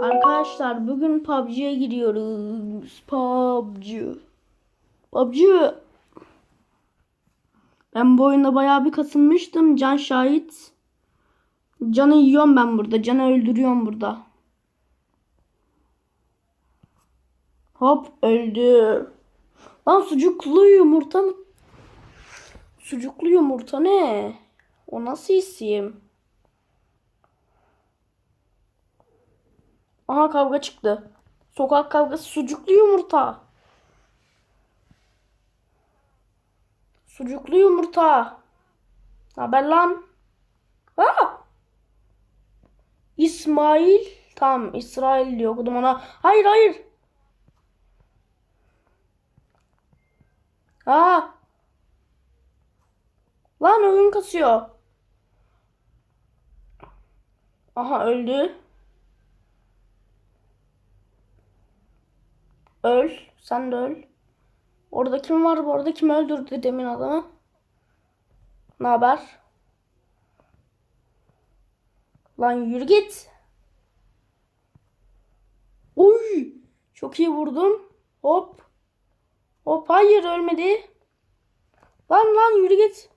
Arkadaşlar bugün PUBG'ye giriyoruz. PUBG. PUBG. Ben bu oyunda bayağı bir kasılmıştım. Can şahit. Canı yiyorum ben burada. Canı öldürüyorum burada. Hop öldü. Lan sucuklu yumurta mı? Sucuklu yumurta ne? O nasıl isim? Aha kavga çıktı. Sokak kavgası sucuklu yumurta. Sucuklu yumurta. Haber lan? Aa! İsmail. Tamam İsrail diye okudum ona. Hayır hayır. Aa. Lan oyun kasıyor. Aha öldü. Öl. Sen de öl. Orada kim var bu arada? Kim öldürdü demin adamı? Ne haber? Lan yürü git. Uy! Çok iyi vurdum. Hop. Hop hayır ölmedi. Lan lan yürü git.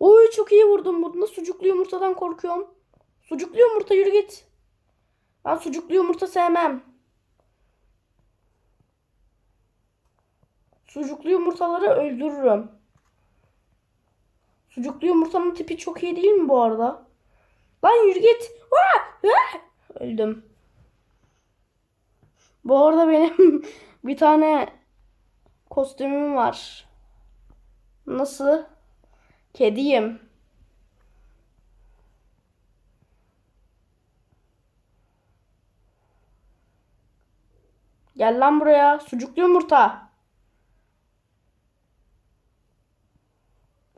Uy çok iyi vurdum. Bunda sucuklu yumurtadan korkuyorum. Sucuklu yumurta yürü git. Ben sucuklu yumurta sevmem. Sucuklu yumurtaları öldürürüm. Sucuklu yumurtanın tipi çok iyi değil mi bu arada? Lan yürü git. Öldüm. Bu arada benim bir tane kostümüm var. Nasıl? Kediyim. Gel lan buraya. Sucuklu yumurta.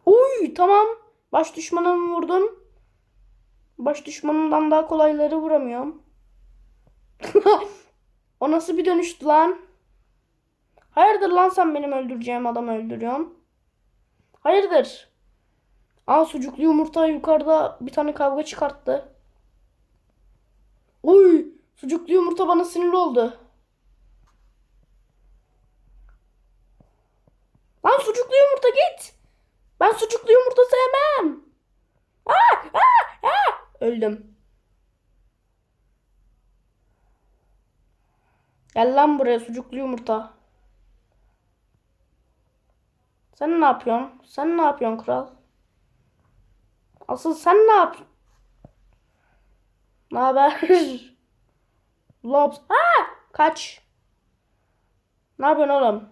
Uy tamam. Baş düşmanımı vurdum. Baş düşmanımdan daha kolayları vuramıyorum. o nasıl bir dönüştü lan? Hayırdır lan sen benim öldüreceğim adamı öldürüyorsun? Hayırdır? Aa sucuklu yumurta yukarıda bir tane kavga çıkarttı. Uy sucuklu yumurta bana sinir oldu. Lan sucuklu yumurta git. Ben sucuklu yumurta sevmem. Aa, aa, aa. Öldüm. Gel lan buraya sucuklu yumurta. Sen ne yapıyorsun? Sen ne yapıyorsun kral? Asıl sen ne yap? Ne haber? Lobs. Aa! Kaç. Ne yapıyorsun oğlum?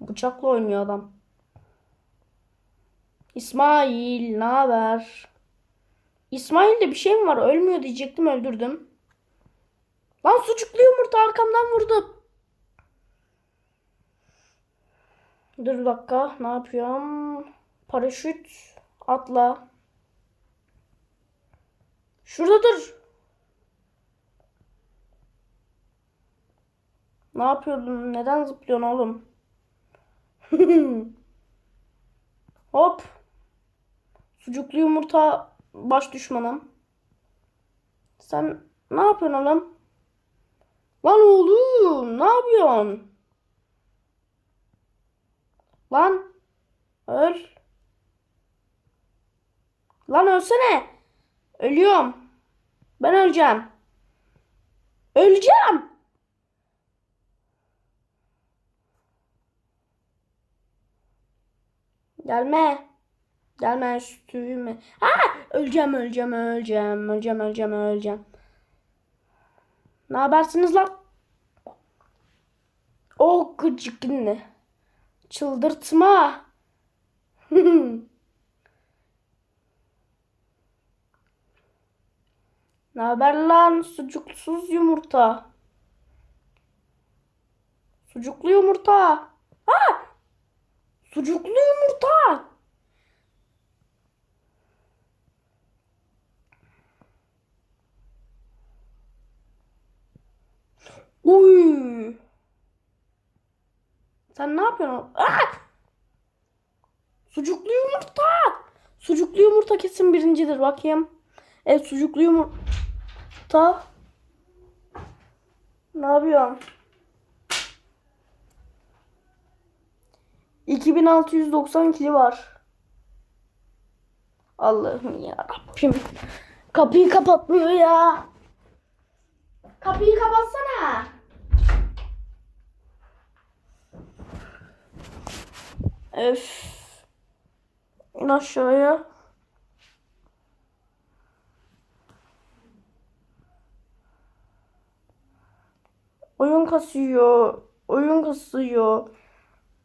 Bıçakla oynuyor adam. İsmail, ne haber? İsmail'de bir şey mi var? Ölmüyor diyecektim, öldürdüm. Lan sucuklu yumurta arkamdan vurdu. Dur dakika, ne yapıyorum? Paraşüt, atla. Şurada dur. Ne yapıyordun? Neden zıplıyorsun oğlum? Hop. Sucuklu yumurta baş düşmanım. Sen ne yapıyorsun oğlum? Lan oğlum ne yapıyorsun? Lan öl. Lan ölsene. Ölüyorum. Ben öleceğim. Öleceğim. Gelme. Gelme üstüme. Ha! Öleceğim, öleceğim, öleceğim, öleceğim, öleceğim, öleceğim. Ne habersiniz lan? O gıcık ne? Çıldırtma. Ne haber lan sucuksuz yumurta? Sucuklu yumurta. Ha! Sucuklu yumurta. Uy. Sen ne yapıyorsun? Aa! Sucuklu yumurta. Sucuklu yumurta kesin birincidir bakayım. Evet sucuklu yumurta. Ta. Ne yapıyorsun? 2690 kili var. Allah'ım ya Rabbim. Kapıyı kapatmıyor ya. Kapıyı kapatsana. Öf. İn aşağıya. Oyun kasıyor. Oyun kasıyor.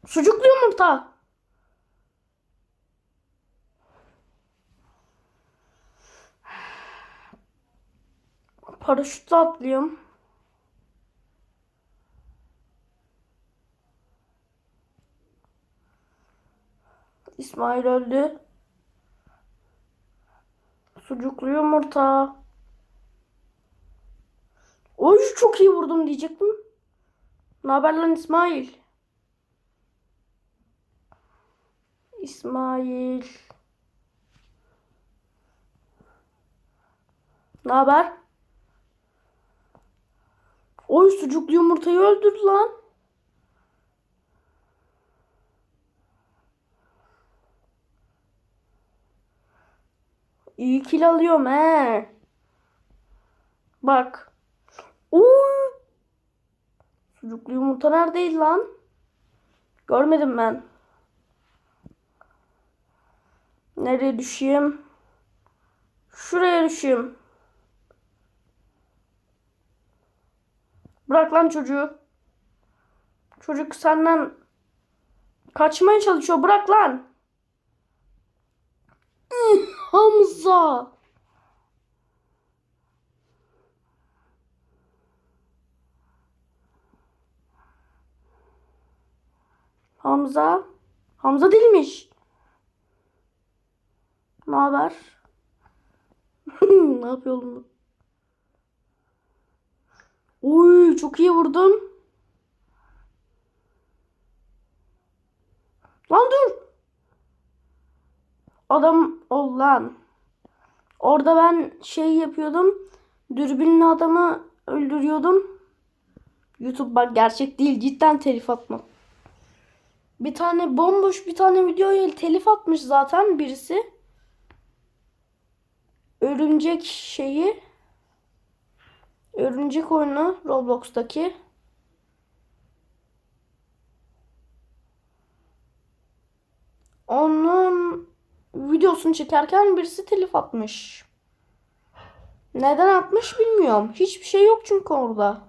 Sucuklu yumurta. Paraşütle atlıyorum. İsmail öldü. Sucuklu yumurta. Oy çok iyi vurdum diyecektim. Ne haber lan İsmail? İsmail. Ne haber? Oy sucuklu yumurtayı öldürdü lan. İyi kill alıyorum he. Bak. Uy. Sucuklu yumurta neredeydi lan? Görmedim ben. Nereye düşeyim? Şuraya düşeyim. Bırak lan çocuğu. Çocuk senden kaçmaya çalışıyor. Bırak lan. Hamza. Hamza. Hamza değilmiş. Ne haber? ne yapıyor oğlum? Uy çok iyi vurdum. Lan dur. Adam ol lan. Orada ben şey yapıyordum. Dürbünle adamı öldürüyordum. YouTube bak gerçek değil cidden telif atma. Bir tane bomboş bir tane videoya telif atmış zaten birisi. Örümcek şeyi. Örümcek oyunu Roblox'taki. Onun videosunu çekerken birisi telif atmış. Neden atmış bilmiyorum. Hiçbir şey yok çünkü orada.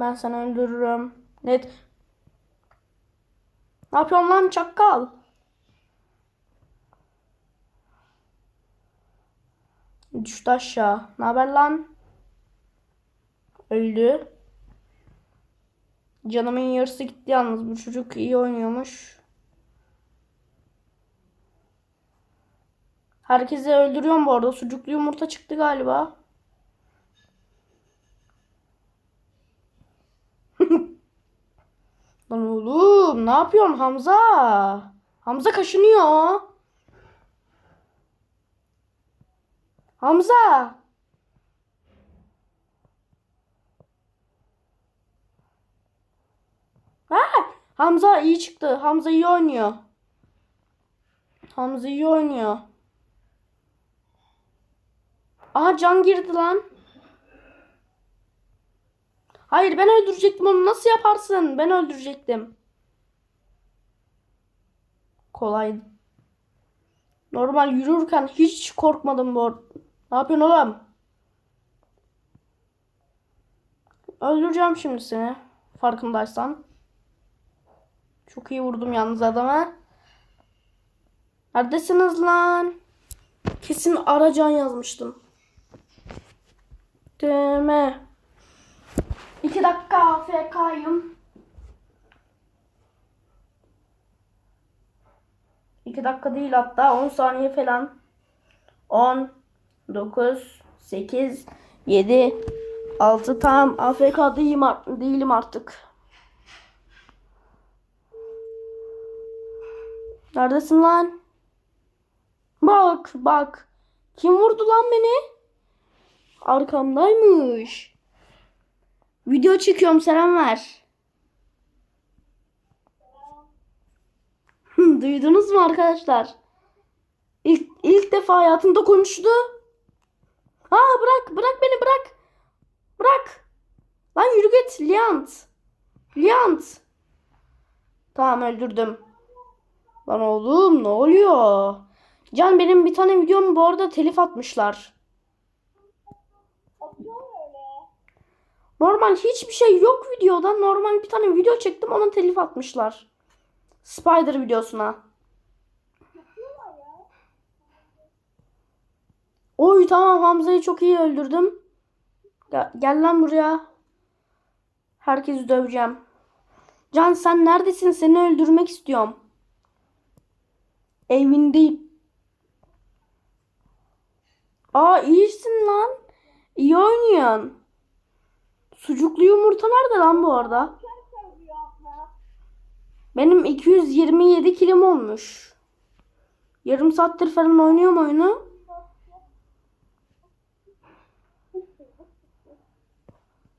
Ben seni öldürürüm. Net. Ne yapıyorsun lan çakal? Düştü aşağı. Ne haber lan? Öldü. Canımın yarısı gitti yalnız. Bu çocuk iyi oynuyormuş. Herkesi öldürüyorum bu arada. Sucuklu yumurta çıktı galiba. Lan oğlum ne yapıyorsun Hamza? Hamza kaşınıyor. Hamza. Ha, Hamza iyi çıktı. Hamza iyi oynuyor. Hamza iyi oynuyor. Aha can girdi lan. Hayır ben öldürecektim onu. Nasıl yaparsın? Ben öldürecektim. Kolaydı. Normal yürürken hiç korkmadım bu. Ne yapıyorsun oğlum? Öldüreceğim şimdi seni. Farkındaysan. Çok iyi vurdum yalnız adama. Neredesiniz lan? Kesin Aracan yazmıştım. Deme. İki dakika AFK'yım. İki dakika değil hatta 10 saniye falan. 10, 9, 8, 7, 6 tamam AFK değilim, değilim artık. Neredesin lan? Bak bak. Kim vurdu lan beni? Arkamdaymış. Video çekiyorum selam ver. Duydunuz mu arkadaşlar? İlk, ilk defa hayatımda konuştu. Aa bırak bırak beni bırak. Bırak. Lan yürü git Liant. Liant. Tamam öldürdüm. Lan oğlum ne oluyor? Can benim bir tane videom bu arada telif atmışlar. Normal hiçbir şey yok videoda. Normal bir tane video çektim ona telif atmışlar. Spider videosuna. Oy tamam Hamza'yı çok iyi öldürdüm. Gel, gel lan buraya. Herkesi döveceğim. Can sen neredesin? Seni öldürmek istiyorum. Evindeyim. Aa iyisin lan. İyi oynuyorsun. Sucuklu yumurta nerede lan bu arada? Benim 227 kilim olmuş. Yarım saattir falan oynuyorum oyunu.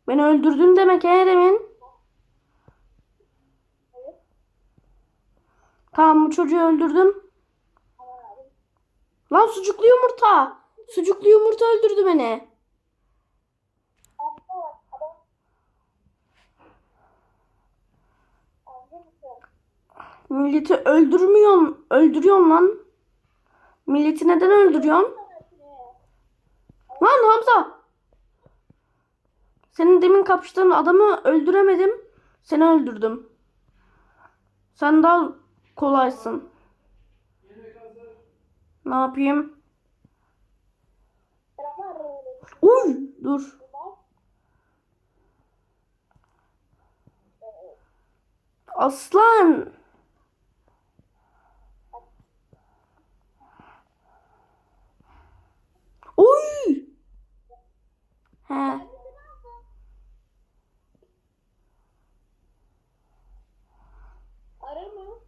Beni öldürdün demek he demin. Tamam bu çocuğu öldürdüm. Lan sucuklu yumurta. Sucuklu yumurta öldürdü beni. Milleti öldürmüyorsun. Öldürüyorsun lan. Milleti neden öldürüyorsun? Lan Hamza. Senin demin kapıştığın adamı öldüremedim. Seni öldürdüm. Sen daha kolaysın. Ne yapayım? Uy, dur. Aslan. Uy. He. Ara mı?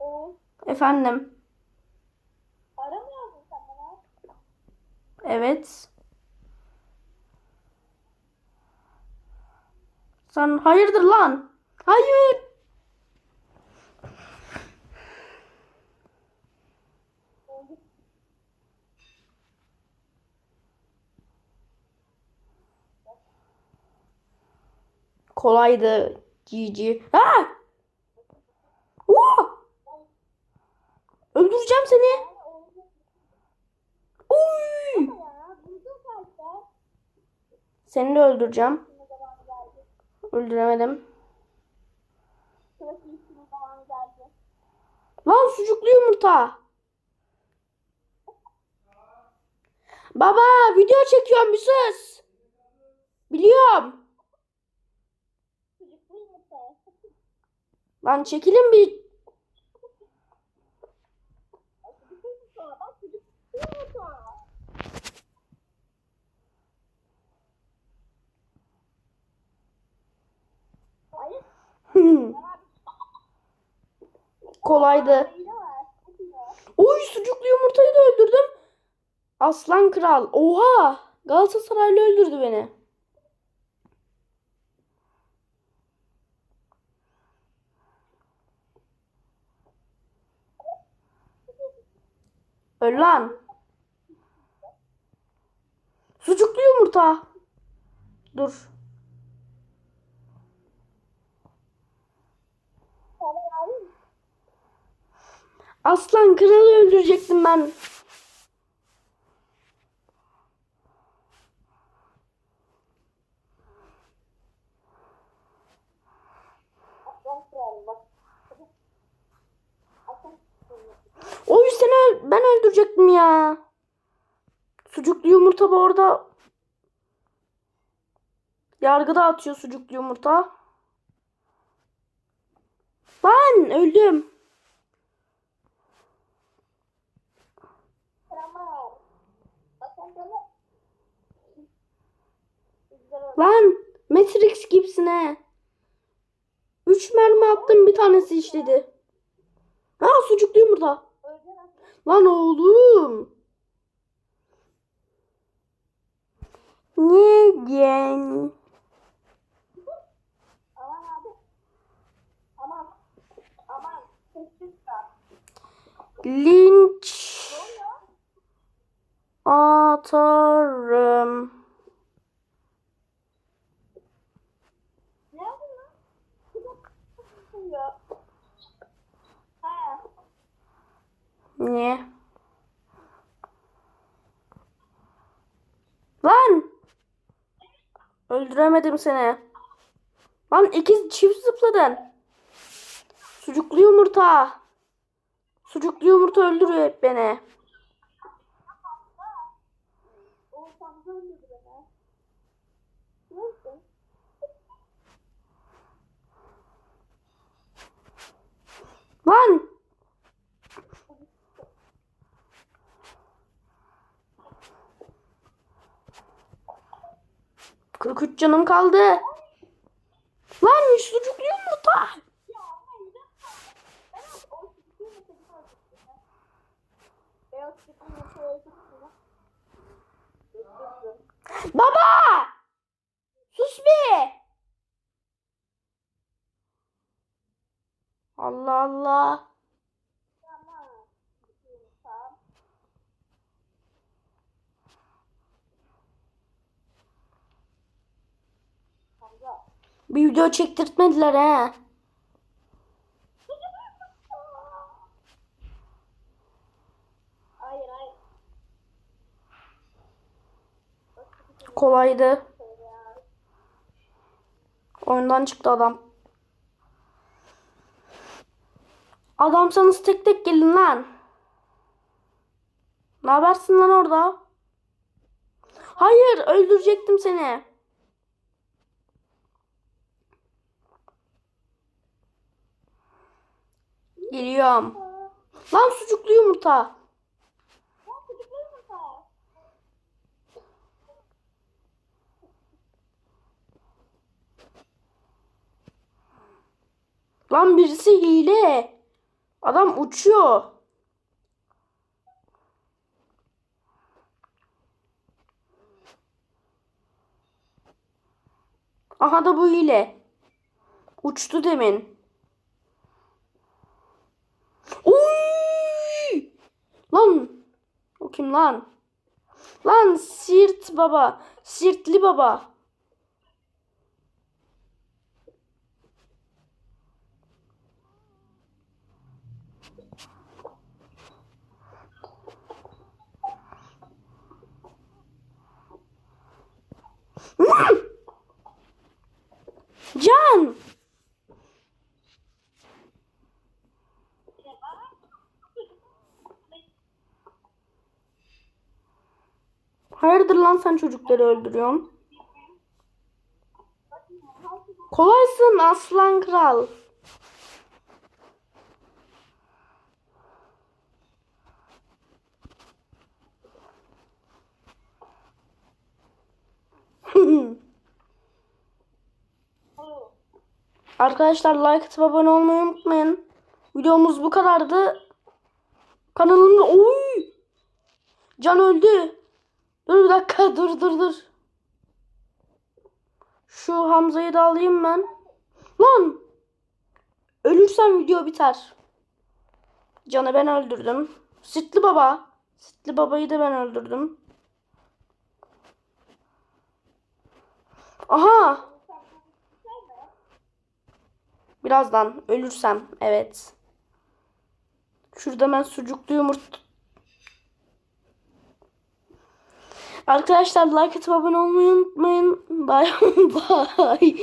O Efendim. ara mı yazdın sen bana? Evet. Sen hayırdır lan? Hayır. Kolaydı. GG. Ha! Oha! Öldüreceğim seni. Kaçta. Seni de öldüreceğim. Öldüremedim. Lan sucuklu yumurta. Baba video çekiyorum bir sus. Biliyorum. Lan çekilin bir. Çocuklu yumurta. Bak çocuklu yumurta. Hayır. Kolaydı. Oy sucuklu yumurtayı da öldürdüm. Aslan kral. Oha. Galatasaraylı öldürdü beni. Öl lan. Sucuklu yumurta. Dur. Aslan kralı öldürecektim ben. O öl- ben öldürecektim ya. Sucuklu yumurta bu arada yargıda atıyor sucuklu yumurta. Lan öldüm. Tamam. Aslan kralım. Güzel oldu. Lan Matrix gibisin he. Üç mermi attım bir tanesi işledi. Ha sucuklu yumurta. Öleceksin artık. Lan oğlum. Neden? Aman abi. Aman. Aman. Sessiz kal. Linç Ne oluyor? atarım. Ne yapıyorsun lan? Kızım. Ya. Ha. Niye? Lan! Öldüremedim seni. Lan ikiz çift zıpladın. Sucuklu yumurta. Sucuklu yumurta öldürüyor hep beni. Lan! Kırk üç canım kaldı. Lan sucuklu yumurta. Baba! Sus be! Allah Allah. Bir video çektirtmediler. Hayır hayır. Kolaydı. Oyundan çıktı adam. Adamsanız tek tek gelin lan. Ne habersin lan orada? Hayır öldürecektim seni. Geliyorum. Lan sucuklu yumurta. Lan birisi hile. Adam uçuyor. Aha da bu hile. Uçtu demin. Oy! Lan. O kim lan? Lan Sirt baba. Sirtli baba. Can. Hayırdır lan sen çocukları öldürüyorsun? Kolaysın aslan kral. Arkadaşlar like atıp abone olmayı unutmayın. Videomuz bu kadardı. Kanalımda oy! Can öldü. Dur bir dakika dur dur dur. Şu Hamza'yı da alayım ben. Lan! Ölürsem video biter. Can'ı ben öldürdüm. Sitli baba. Sitli babayı da ben öldürdüm. Aha! Birazdan ölürsem evet. Şurada ben sucuklu yumurta Arkadaşlar like atıp abone olmayı unutmayın. Bye bye.